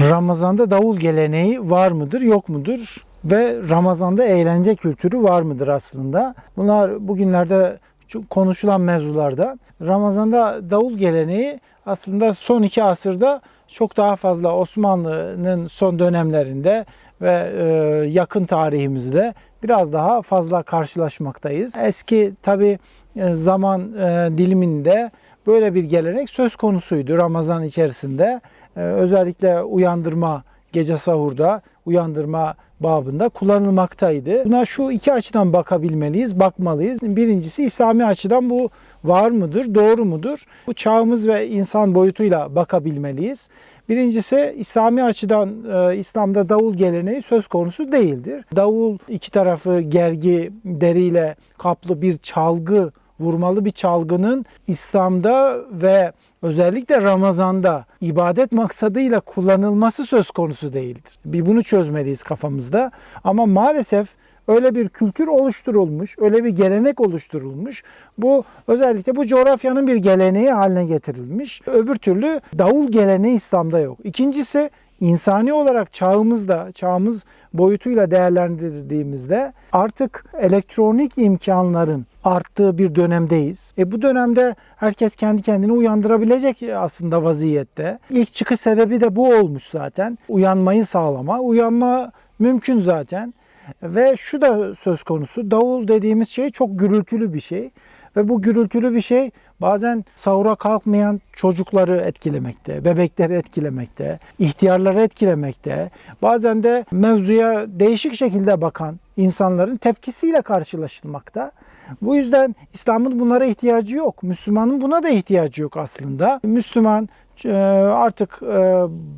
Ramazan'da davul geleneği var mıdır, yok mudur? Ve Ramazan'da eğlence kültürü var mıdır aslında? Bunlar bugünlerde konuşulan mevzularda. Ramazan'da davul geleneği aslında son iki asırda çok daha fazla Osmanlı'nın son dönemlerinde ve e, yakın tarihimizde biraz daha fazla karşılaşmaktayız. Eski tabi zaman e, diliminde böyle bir gelenek söz konusuydu Ramazan içerisinde. E, özellikle uyandırma gece sahurda uyandırma babında kullanılmaktaydı. Buna şu iki açıdan bakabilmeliyiz, bakmalıyız. Birincisi İslami açıdan bu var mıdır, doğru mudur? Bu çağımız ve insan boyutuyla bakabilmeliyiz. Birincisi İslami açıdan e, İslam'da davul geleneği söz konusu değildir. Davul iki tarafı gergi deriyle kaplı bir çalgı vurmalı bir çalgının İslam'da ve özellikle Ramazan'da ibadet maksadıyla kullanılması söz konusu değildir. Bir bunu çözmeliyiz kafamızda. Ama maalesef öyle bir kültür oluşturulmuş, öyle bir gelenek oluşturulmuş. Bu özellikle bu coğrafyanın bir geleneği haline getirilmiş. Öbür türlü davul geleneği İslam'da yok. İkincisi insani olarak çağımızda, çağımız boyutuyla değerlendirdiğimizde artık elektronik imkanların arttığı bir dönemdeyiz. E bu dönemde herkes kendi kendini uyandırabilecek aslında vaziyette. İlk çıkış sebebi de bu olmuş zaten. Uyanmayı sağlama. Uyanma mümkün zaten. Ve şu da söz konusu. Davul dediğimiz şey çok gürültülü bir şey. Ve bu gürültülü bir şey bazen sahura kalkmayan çocukları etkilemekte, bebekleri etkilemekte, ihtiyarları etkilemekte. Bazen de mevzuya değişik şekilde bakan insanların tepkisiyle karşılaşılmakta. Bu yüzden İslam'ın bunlara ihtiyacı yok. Müslümanın buna da ihtiyacı yok aslında. Müslüman artık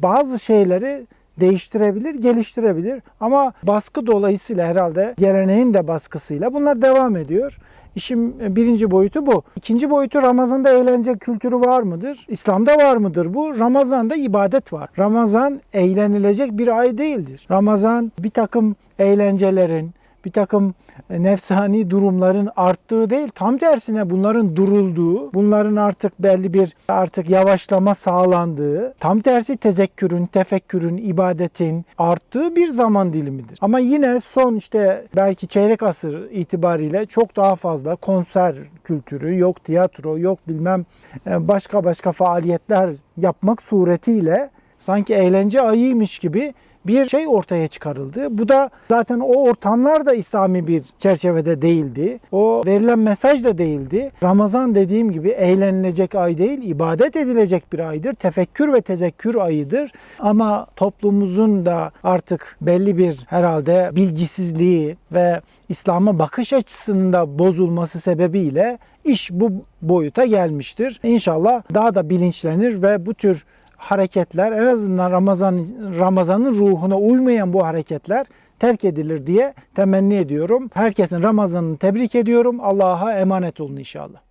bazı şeyleri değiştirebilir, geliştirebilir. Ama baskı dolayısıyla herhalde geleneğin de baskısıyla bunlar devam ediyor. İşin birinci boyutu bu. İkinci boyutu Ramazan'da eğlence kültürü var mıdır? İslam'da var mıdır bu? Ramazan'da ibadet var. Ramazan eğlenilecek bir ay değildir. Ramazan bir takım eğlencelerin, bir takım nefsani durumların arttığı değil, tam tersine bunların durulduğu, bunların artık belli bir artık yavaşlama sağlandığı, tam tersi tezekkürün, tefekkürün, ibadetin arttığı bir zaman dilimidir. Ama yine son işte belki çeyrek asır itibariyle çok daha fazla konser kültürü, yok tiyatro, yok bilmem e, başka başka faaliyetler yapmak suretiyle sanki eğlence ayıymış gibi bir şey ortaya çıkarıldı. Bu da zaten o ortamlar da İslami bir çerçevede değildi. O verilen mesaj da değildi. Ramazan dediğim gibi eğlenilecek ay değil, ibadet edilecek bir aydır. Tefekkür ve tezekkür ayıdır. Ama toplumumuzun da artık belli bir herhalde bilgisizliği ve İslam'a bakış açısında bozulması sebebiyle iş bu boyuta gelmiştir. İnşallah daha da bilinçlenir ve bu tür hareketler en azından Ramazan Ramazan'ın ruhuna uymayan bu hareketler terk edilir diye temenni ediyorum. Herkesin Ramazan'ını tebrik ediyorum. Allah'a emanet olun inşallah.